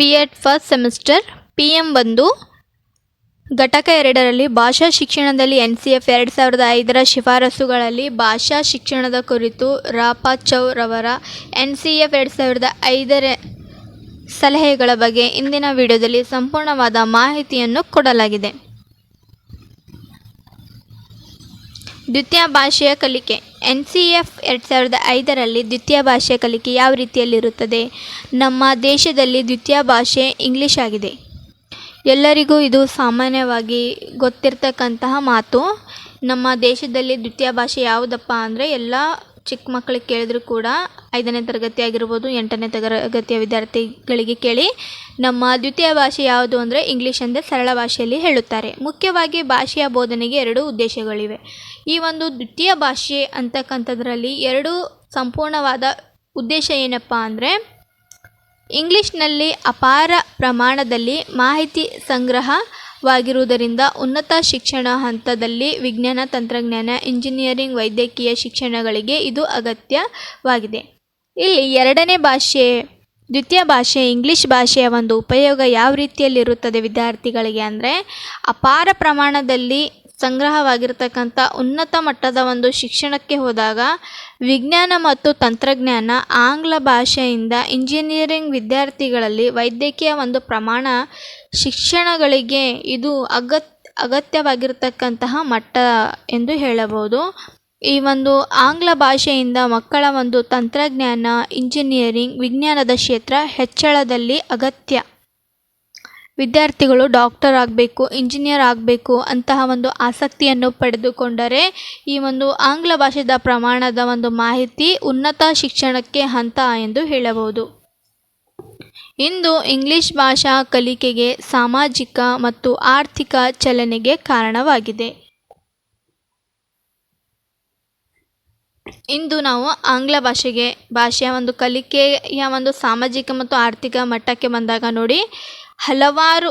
B Ed first semester P M ಒಂದು ಘಟಕ ಎರಡರಲ್ಲಿ ಭಾಷಾ ಶಿಕ್ಷಣದಲ್ಲಿ ಎನ್ ಸಿ ಎಫ್ ಎರಡು ಸಾವಿರದ ಐದರ ಶಿಫಾರಸುಗಳಲ್ಲಿ ಭಾಷಾ ಶಿಕ್ಷಣದ ಕುರಿತು ರಾಪಾ ಚೌರವರ ಎನ್ ಸಿ ಎಫ್ ಎರಡು ಸಾವಿರದ ಐದರ ಸಲಹೆಗಳ ಬಗ್ಗೆ ಇಂದಿನ ವಿಡಿಯೋದಲ್ಲಿ ಸಂಪೂರ್ಣವಾದ ಮಾಹಿತಿಯನ್ನು ಕೊಡಲಾಗಿದೆ. ದ್ವಿತೀಯ ಭಾಷೆಯ ಕಲಿಕೆ. ಎನ್ ಸಿ ಎಫ್ ಎರಡು ಸಾವಿರದ ಐದರಲ್ಲಿ ದ್ವಿತೀಯ ಭಾಷೆ ಕಲಿಕೆ ಯಾವ ರೀತಿಯಲ್ಲಿರುತ್ತದೆ? ನಮ್ಮ ದೇಶದಲ್ಲಿ ದ್ವಿತೀಯ ಭಾಷೆ ಇಂಗ್ಲೀಷ್ ಆಗಿದೆ. ಎಲ್ಲರಿಗೂ ಇದು ಸಾಮಾನ್ಯವಾಗಿ ಗೊತ್ತಿರ್ತಕ್ಕಂತಹ ಮಾತು. ನಮ್ಮ ದೇಶದಲ್ಲಿ ದ್ವಿತೀಯ ಭಾಷೆ ಯಾವುದಪ್ಪ ಅಂದರೆ ಎಲ್ಲ ಚಿಕ್ಕ ಮಕ್ಕಳಿಗೆ ಕೇಳಿದರೂ ಕೂಡ ಐದನೇ ತರಗತಿ ಆಗಿರ್ಬೋದು, ಎಂಟನೇ ತರಗತಿಯ ವಿದ್ಯಾರ್ಥಿಗಳಿಗೆ ಕೇಳಿ ನಮ್ಮ ದ್ವಿತೀಯ ಭಾಷೆ ಯಾವುದು ಅಂದರೆ ಇಂಗ್ಲೀಷ್ ಎಂದೇ ಸರಳ ಭಾಷೆಯಲ್ಲಿ ಹೇಳುತ್ತಾರೆ. ಮುಖ್ಯವಾಗಿ ಭಾಷೆಯ ಬೋಧನೆಗೆ ಎರಡು ಉದ್ದೇಶಗಳಿವೆ. ಈ ಒಂದು ದ್ವಿತೀಯ ಭಾಷೆ ಅಂತಕ್ಕಂಥದ್ರಲ್ಲಿ ಎರಡು ಸಂಪೂರ್ಣವಾದ ಉದ್ದೇಶ ಏನಪ್ಪ ಅಂದರೆ, ಇಂಗ್ಲೀಷ್ನಲ್ಲಿ ಅಪಾರ ಪ್ರಮಾಣದಲ್ಲಿ ಮಾಹಿತಿ ಸಂಗ್ರಹವಾಗಿರುವುದರಿಂದ ಉನ್ನತ ಶಿಕ್ಷಣ ಹಂತದಲ್ಲಿ ವಿಜ್ಞಾನ, ತಂತ್ರಜ್ಞಾನ, ಇಂಜಿನಿಯರಿಂಗ್, ವೈದ್ಯಕೀಯ ಶಿಕ್ಷಣಗಳಿಗೆ ಇದು ಅಗತ್ಯವಾಗಿದೆ. ಇಲ್ಲಿ ಎರಡನೇ ಭಾಷೆ, ದ್ವಿತೀಯ ಭಾಷೆ, ಇಂಗ್ಲೀಷ್ ಭಾಷೆಯ ಒಂದು ಉಪಯೋಗ ಯಾವ ರೀತಿಯಲ್ಲಿರುತ್ತದೆ ವಿದ್ಯಾರ್ಥಿಗಳಿಗೆ ಅಂದರೆ, ಅಪಾರ ಪ್ರಮಾಣದಲ್ಲಿ ಸಂಗ್ರಹವಾಗಿರ್ತಕ್ಕಂಥ ಉನ್ನತ ಮಟ್ಟದ ಒಂದು ಶಿಕ್ಷಣಕ್ಕೆ ಹೋದಾಗ ವಿಜ್ಞಾನ ಮತ್ತು ತಂತ್ರಜ್ಞಾನ ಆಂಗ್ಲ ಭಾಷೆಯಿಂದ ಇಂಜಿನಿಯರಿಂಗ್ ವಿದ್ಯಾರ್ಥಿಗಳಲ್ಲಿ ವೈದ್ಯಕೀಯ ಒಂದು ಪ್ರಮಾಣ ಶಿಕ್ಷಣಗಳಿಗೆ ಇದು ಅಗತ್, ಅಗತ್ಯವಾಗಿರ್ತಕ್ಕಂತಹ ಮಟ್ಟ ಎಂದು ಹೇಳಬಹುದು. ಈ ಒಂದು ಆಂಗ್ಲ ಭಾಷೆಯಿಂದ ಮಕ್ಕಳ ಒಂದು ತಂತ್ರಜ್ಞಾನ, ಇಂಜಿನಿಯರಿಂಗ್, ವಿಜ್ಞಾನದ ಕ್ಷೇತ್ರ ಹೆಚ್ಚಳದಲ್ಲಿ ಅಗತ್ಯ. ವಿದ್ಯಾರ್ಥಿಗಳು ಡಾಕ್ಟರ್ ಆಗಬೇಕು, ಇಂಜಿನಿಯರ್ ಆಗಬೇಕು ಅಂತಹ ಒಂದು ಆಸಕ್ತಿಯನ್ನು ಪಡೆದುಕೊಂಡರೆ ಈ ಒಂದು ಆಂಗ್ಲ ಭಾಷೆದ ಪ್ರಮಾಣದ ಒಂದು ಮಾಹಿತಿ ಉನ್ನತ ಶಿಕ್ಷಣಕ್ಕೆ ಹಂತ ಎಂದು ಹೇಳಬಹುದು. ಇಂದು ಇಂಗ್ಲಿಷ್ ಭಾಷಾ ಕಲಿಕೆಗೆ ಸಾಮಾಜಿಕ ಮತ್ತು ಆರ್ಥಿಕ ಚಲನೆಗೆ ಕಾರಣವಾಗಿದೆ. ಇಂದು ನಾವು ಆಂಗ್ಲ ಭಾಷೆಗೆ, ಭಾಷೆಯ ಒಂದು ಕಲಿಕೆಯ ಒಂದು ಸಾಮಾಜಿಕ ಮತ್ತು ಆರ್ಥಿಕ ಮಟ್ಟಕ್ಕೆ ಬಂದಾಗ ನೋಡಿ ಹಲವಾರು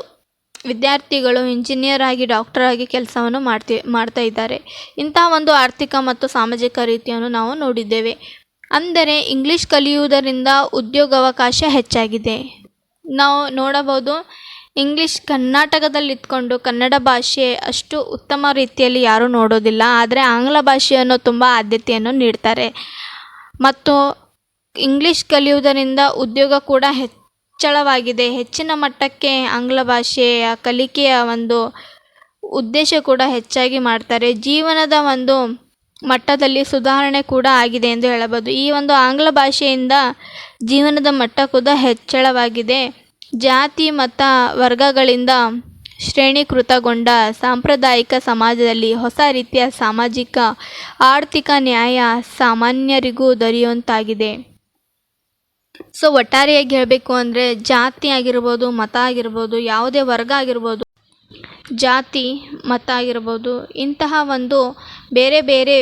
ವಿದ್ಯಾರ್ಥಿಗಳು ಇಂಜಿನಿಯರ್ ಆಗಿ ಡಾಕ್ಟರ್ ಆಗಿ ಕೆಲಸವನ್ನು ಮಾಡ್ತಿ, ಮಾಡ್ತಾ ಇದ್ದಾರೆ. ಇಂತಹ ಒಂದು ಆರ್ಥಿಕ ಮತ್ತು ಸಾಮಾಜಿಕ ರೀತಿಯನ್ನು ನಾವು ನೋಡಿದ್ದೇವೆ. ಅಂದರೆ ಇಂಗ್ಲೀಷ್ ಕಲಿಯುವುದರಿಂದ ಉದ್ಯೋಗಾವಕಾಶ ಹೆಚ್ಚಾಗಿದೆ. ನಾವು ನೋಡಬಹುದು ಇಂಗ್ಲೀಷ್ ಕರ್ನಾಟಕದಲ್ಲಿ ಇದ್ಕೊಂಡು ಕನ್ನಡ ಭಾಷೆ ಅಷ್ಟು ಉತ್ತಮ ರೀತಿಯಲ್ಲಿ ಯಾರೂ ನೋಡೋದಿಲ್ಲ. ಆದರೆ ಆಂಗ್ಲ ಭಾಷೆಯನ್ನು ತುಂಬ ಆದ್ಯತೆಯನ್ನು ನೀಡ್ತಾರೆ. ಮತ್ತು ಇಂಗ್ಲೀಷ್ ಕಲಿಯುವುದರಿಂದ ಉದ್ಯೋಗ ಕೂಡ ಹೆಚ್ಚಳವಾಗಿದೆ ಹೆಚ್ಚಿನ ಮಟ್ಟಕ್ಕೆ ಆಂಗ್ಲ ಭಾಷೆಯ ಕಲಿಕೆಯ ಒಂದು ಉದ್ದೇಶ ಕೂಡ ಹೆಚ್ಚಾಗಿ ಮಾಡ್ತಾರೆ. ಜೀವನದ ಒಂದು ಮಟ್ಟದಲ್ಲಿ ಸುಧಾರಣೆ ಕೂಡ ಆಗಿದೆ ಎಂದು ಹೇಳಬಹುದು. ಈ ಒಂದು ಆಂಗ್ಲ ಭಾಷೆಯಿಂದ ಜೀವನದ ಮಟ್ಟ ಕೂಡ ಹೆಚ್ಚಳವಾಗಿದೆ. ಜಾತಿ, ಮತ ವರ್ಗಗಳಿಂದ ಶ್ರೇಣೀಕೃತಗೊಂಡ ಸಾಂಪ್ರದಾಯಿಕ ಸಮಾಜದಲ್ಲಿ ಹೊಸ ರೀತಿಯ ಸಾಮಾಜಿಕ, ಆರ್ಥಿಕ ನ್ಯಾಯ ಸಾಮಾನ್ಯರಿಗೂ ದೊರೆಯುವಂತಾಗಿದೆ. ಸೊ ಒಟ್ಟಾರೆಯಾಗಿ ಹೇಳಬೇಕು ಅಂದರೆ ಜಾತಿ ಆಗಿರ್ಬೋದು, ಮತ ಆಗಿರ್ಬೋದು, ಯಾವುದೇ ವರ್ಗ ಆಗಿರ್ಬೋದು, ಜಾತಿ, ಮತ ಆಗಿರ್ಬೋದು, ಇಂತಹ ಒಂದು ಬೇರೆ ಬೇರೆ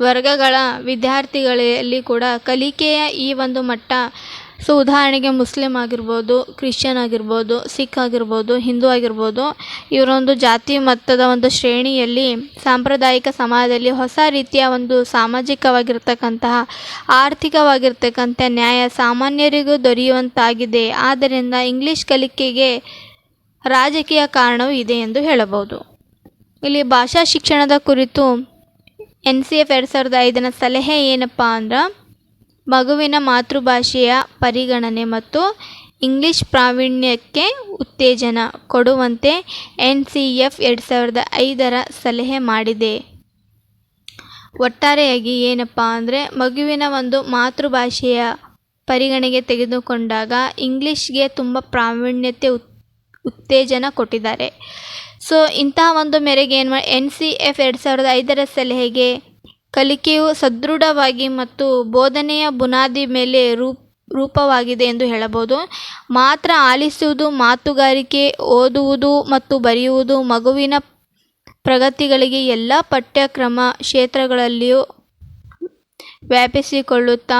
ವರ್ಗಗಳ ವಿದ್ಯಾರ್ಥಿಗಳಲ್ಲಿ ಕೂಡ ಕಲಿಕೆಯ ಈ ಒಂದು ಮಟ್ಟ ಸೊ ಉದಾಹರಣೆಗೆ ಮುಸ್ಲಿಮ್ ಆಗಿರ್ಬೋದು, ಕ್ರಿಶ್ಚಿಯನ್ ಆಗಿರ್ಬೋದು, ಸಿಖ್ ಆಗಿರ್ಬೋದು, ಹಿಂದೂ ಆಗಿರ್ಬೋದು, ಇವರೊಂದು ಜಾತಿ ಮತದ ಒಂದು ಶ್ರೇಣಿಯಲ್ಲಿ, ಸಾಂಪ್ರದಾಯಿಕ ಸಮಾಜದಲ್ಲಿ ಹೊಸ ರೀತಿಯ ಒಂದು ಸಾಮಾಜಿಕವಾಗಿರ್ತಕ್ಕಂತಹ, ಆರ್ಥಿಕವಾಗಿರ್ತಕ್ಕಂಥ ನ್ಯಾಯ ಸಾಮಾನ್ಯರಿಗೂ ದೊರೆಯುವಂತಾಗಿದೆ. ಆದ್ದರಿಂದ ಇಂಗ್ಲಿಷ್ ಕಲಿಕೆಗೆ ರಾಜಕೀಯ ಕಾರಣವೂ ಇದೆ ಎಂದು ಹೇಳಬಹುದು. ಇಲ್ಲಿ ಭಾಷಾ ಶಿಕ್ಷಣದ ಕುರಿತು ಎನ್ ಸಿ ಎಫ್ ಎರಡು ಸಾವಿರದ ಐದನ ಸಲಹೆ ಏನಪ್ಪ ಅಂದ್ರೆ ಮಗುವಿನ ಮಾತೃಭಾಷೆಯ ಪರಿಗಣನೆ ಮತ್ತು ಇಂಗ್ಲೀಷ್ ಪ್ರಾವೀಣ್ಯಕ್ಕೆ ಉತ್ತೇಜನ ಕೊಡುವಂತೆ ಎನ್ ಸಿ ಎಫ್ ಎರಡು ಸಾವಿರದ ಐದರ ಸಲಹೆ ಮಾಡಿದೆ. ಒಟ್ಟಾರೆಯಾಗಿ ಏನಪ್ಪ ಅಂದರೆ ಮಗುವಿನ ಒಂದು ಮಾತೃಭಾಷೆಯ ಪರಿಗಣೆಗೆ ತೆಗೆದುಕೊಂಡಾಗ ಇಂಗ್ಲೀಷ್ಗೆ ತುಂಬ ಪ್ರಾವೀಣ್ಯತೆ ಉತ್, ಉತ್ತೇಜನ ಕೊಟ್ಟಿದ್ದಾರೆ. ಸೊ ಇಂತಹ ಒಂದು ಮೇರೆಗೆ ಏನು ಮಾ ಎನ್ ಸಿ ಎಫ್ ಎರಡು ಸಾವಿರದ ಐದರ ಸಲಹೆಗೆ ಕಲಿಕೆಯು ಸದೃಢವಾಗಿ ಮತ್ತು ಬೋಧನೆಯ ಬುನಾದಿ ಮೇಲೆ ರೂಪ್, ರೂಪವಾಗಿದೆ ಎಂದು ಹೇಳಬಹುದು. ಮಾತ್ರ ಆಲಿಸುವುದು, ಮಾತುಗಾರಿಕೆ, ಓದುವುದು ಮತ್ತು ಬರೆಯುವುದು ಮಗುವಿನ ಪ್ರಗತಿಗಳಿಗೆ ಎಲ್ಲ ಪಠ್ಯಕ್ರಮ ಕ್ಷೇತ್ರಗಳಲ್ಲಿಯೂ ವ್ಯಾಪಿಸಿಕೊಳ್ಳುತ್ತಾ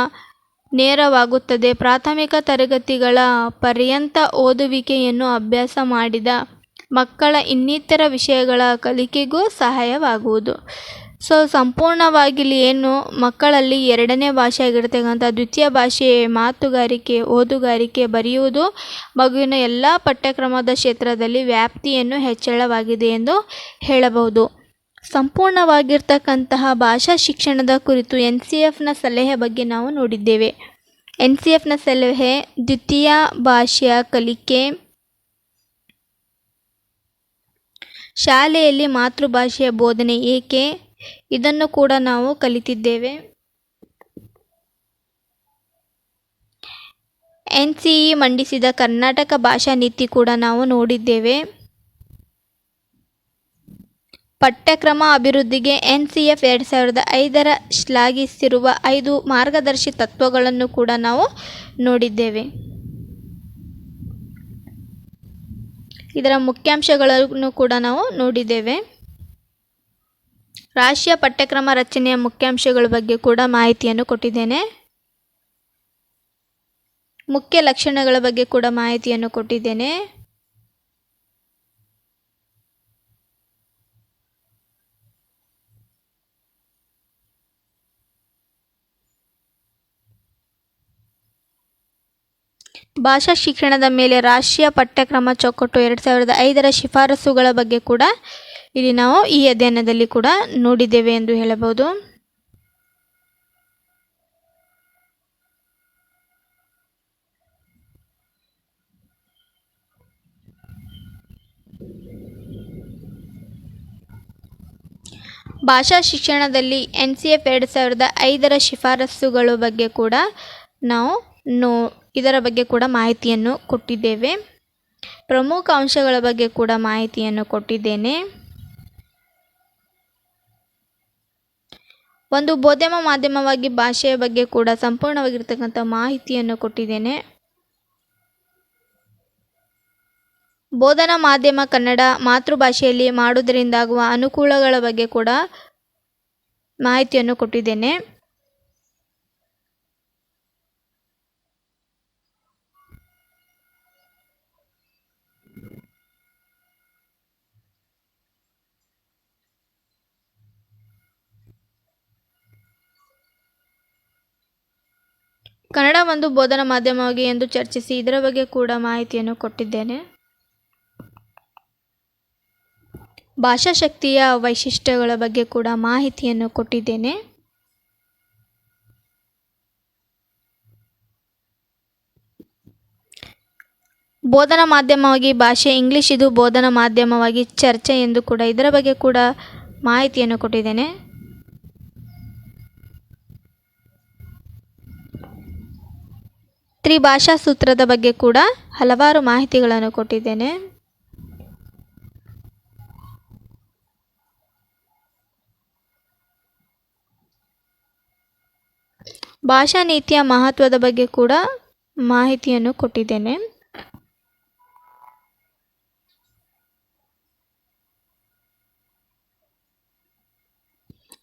ನೇರವಾಗುತ್ತದೆ. ಪ್ರಾಥಮಿಕ ತರಗತಿಗಳ ಪರ್ಯಂತ ಓದುವಿಕೆಯನ್ನು ಅಭ್ಯಾಸ ಮಾಡಿದ ಮಕ್ಕಳ ಇನ್ನಿತರ ವಿಷಯಗಳ ಕಲಿಕೆಗೂ ಸಹಾಯವಾಗುವುದು. ಸೊ ಸಂಪೂರ್ಣವಾಗಿ ಇಲ್ಲಿ ಏನು, ಮಕ್ಕಳಲ್ಲಿ ಎರಡನೇ ಭಾಷೆ ಆಗಿರ್ತಕ್ಕಂಥ ದ್ವಿತೀಯ ಭಾಷೆ ಮಾತುಗಾರಿಕೆ, ಓದುಗಾರಿಕೆ ಬರೆಯುವುದು, ಮಗುವಿನ ಎಲ್ಲ ಪಠ್ಯಕ್ರಮದ ಕ್ಷೇತ್ರದಲ್ಲಿ ವ್ಯಾಪ್ತಿಯನ್ನು ಹೆಚ್ಚಳವಾಗಿದೆ ಎಂದು ಹೇಳಬಹುದು. ಸಂಪೂರ್ಣವಾಗಿರ್ತಕ್ಕಂತಹ ಭಾಷಾ ಶಿಕ್ಷಣದ ಕುರಿತು ಎನ್ ಸಿ ಎಫ್ನ ಸಲಹೆ ಬಗ್ಗೆ ನಾವು ನೋಡಿದ್ದೇವೆ. ಎನ್ ಸಿ ಎಫ್ನ ಸಲಹೆ, ದ್ವಿತೀಯ ಭಾಷೆಯ ಕಲಿಕೆ, ಶಾಲೆಯಲ್ಲಿ ಮಾತೃಭಾಷೆಯ ಬೋಧನೆ ಏಕೆ ಇದನ್ನು ಕೂಡ ನಾವು ಕಲಿತಿದ್ದೇವೆ. ಎನ್ ಸಿ ಮಂಡಿಸಿದ ಕರ್ನಾಟಕ ಭಾಷಾ ನೀತಿ ಕೂಡ ನಾವು ನೋಡಿದ್ದೇವೆ. ಪಠ್ಯಕ್ರಮ ಅಭಿವೃದ್ಧಿಗೆ ಎನ್ ಸಿ ಎಫ್ ಎರಡು ಸಾವಿರದ ಐದರ ಶ್ಲಾಘಿಸಿರುವ ಐದು ಮಾರ್ಗದರ್ಶಿ ತತ್ವಗಳನ್ನು ಕೂಡ ನಾವು ನೋಡಿದ್ದೇವೆ. ಇದರ ಮುಖ್ಯಾಂಶಗಳನ್ನು ಕೂಡ ನಾವು ನೋಡಿದ್ದೇವೆ. ರಾಷ್ಟ್ರೀಯ ಪಠ್ಯಕ್ರಮ ರಚನೆಯ ಮುಖ್ಯಾಂಶಗಳ ಬಗ್ಗೆ ಕೂಡ ಮಾಹಿತಿಯನ್ನು ಕೊಟ್ಟಿದ್ದೇನೆ. ಮುಖ್ಯ ಲಕ್ಷಣಗಳ ಬಗ್ಗೆ ಕೂಡ ಮಾಹಿತಿಯನ್ನು ಕೊಟ್ಟಿದ್ದೇನೆ. ಭಾಷಾ ಶಿಕ್ಷಣದ ಮೇಲೆ ರಾಷ್ಟ್ರೀಯ ಪಠ್ಯಕ್ರಮ ಚೌಕಟ್ಟು ಎರಡು ಸಾವಿರದ ಐದರ ಶಿಫಾರಸುಗಳ ಬಗ್ಗೆ ಕೂಡ ಇಲ್ಲಿ ನಾವು ಈ ಅಧ್ಯಯನದಲ್ಲಿ ಕೂಡ ನೋಡಿದ್ದೇವೆ ಎಂದು ಹೇಳಬಹುದು. ಭಾಷಾ ಶಿಕ್ಷಣದಲ್ಲಿ ಎನ್ ಸಿ ಎಫ್ ಎರಡು ಸಾವಿರದ ಐದರ ಶಿಫಾರಸುಗಳ ಬಗ್ಗೆ ಕೂಡ ನಾವು ನೋ, ಇದರ ಬಗ್ಗೆ ಕೂಡ ಮಾಹಿತಿಯನ್ನು ಕೊಟ್ಟಿದ್ದೇವೆ. ಪ್ರಮುಖ ಅಂಶಗಳ ಬಗ್ಗೆ ಕೂಡ ಮಾಹಿತಿಯನ್ನು ಕೊಟ್ಟಿದ್ದೇನೆ. ಒಂದು ಬೋಧ್ಯಮ ಮಾಧ್ಯಮವಾಗಿ ಭಾಷೆಯ ಬಗ್ಗೆ ಕೂಡ ಸಂಪೂರ್ಣವಾಗಿರ್ತಕ್ಕಂಥ ಮಾಹಿತಿಯನ್ನು ಕೊಟ್ಟಿದ್ದೇನೆ. ಬೋಧನಾ ಮಾಧ್ಯಮ ಕನ್ನಡ ಮಾತೃಭಾಷೆಯಲ್ಲಿ ಮಾಡುವುದರಿಂದಾಗುವ ಅನುಕೂಲಗಳ ಬಗ್ಗೆ ಕೂಡ ಮಾಹಿತಿಯನ್ನು ಕೊಟ್ಟಿದ್ದೇನೆ. ಕನ್ನಡ ಒಂದು ಬೋಧನಾ ಮಾಧ್ಯಮವಾಗಿ ಎಂದು ಚರ್ಚಿಸಿ ಇದರ ಬಗ್ಗೆ ಕೂಡ ಮಾಹಿತಿಯನ್ನು ಕೊಟ್ಟಿದ್ದೇನೆ. ಭಾಷಾಶಕ್ತಿಯ ವೈಶಿಷ್ಟ್ಯಗಳ ಬಗ್ಗೆ ಕೂಡ ಮಾಹಿತಿಯನ್ನು ಕೊಟ್ಟಿದ್ದೇನೆ. ಬೋಧನಾ ಮಾಧ್ಯಮವಾಗಿ ಭಾಷೆ ಇಂಗ್ಲಿಷ್ ಇದು ಬೋಧನಾ ಮಾಧ್ಯಮವಾಗಿ ಚರ್ಚೆ ಎಂದು ಕೂಡ ಇದರ ಬಗ್ಗೆ ಕೂಡ ಮಾಹಿತಿಯನ್ನು ಕೊಟ್ಟಿದ್ದೇನೆ. ತ್ರಿಭಾಷಾ ಸೂತ್ರದ ಬಗ್ಗೆ ಕೂಡ ಹಲವಾರು ಮಾಹಿತಿಗಳನ್ನು ಕೊಟ್ಟಿದ್ದೇನೆ. ಭಾಷಾ ನೀತಿಯ ಮಹತ್ವದ ಬಗ್ಗೆ ಕೂಡ ಮಾಹಿತಿಯನ್ನು ಕೊಟ್ಟಿದ್ದೇನೆ.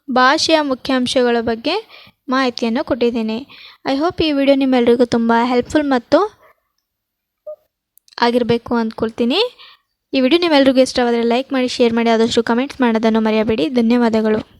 ಭಾಷೆಯ ಮುಖ್ಯಾಂಶಗಳ ಬಗ್ಗೆ ಮಾಹಿತಿಯನ್ನು ಕೊಟ್ಟಿದ್ದೇನೆ. ಐ ಹೋಪ್ ಈ ವಿಡಿಯೋ ನಿಮ್ಮೆಲ್ಲರಿಗೂ ತುಂಬ ಹೆಲ್ಪ್ಫುಲ್ ಮತ್ತು ಆಗಿರಬೇಕು ಅಂದ್ಕೊಳ್ತೀನಿ. ಈ ವಿಡಿಯೋ ನಿಮ್ಮೆಲ್ಲರಿಗೂ ಇಷ್ಟವಾದರೆ ಲೈಕ್ ಮಾಡಿ ಶೇರ್ ಮಾಡಿ, ಆದಷ್ಟು ಕಮೆಂಟ್ಸ್ ಮಾಡೋದನ್ನು ಮರೆಯಬೇಡಿ. ಧನ್ಯವಾದಗಳು.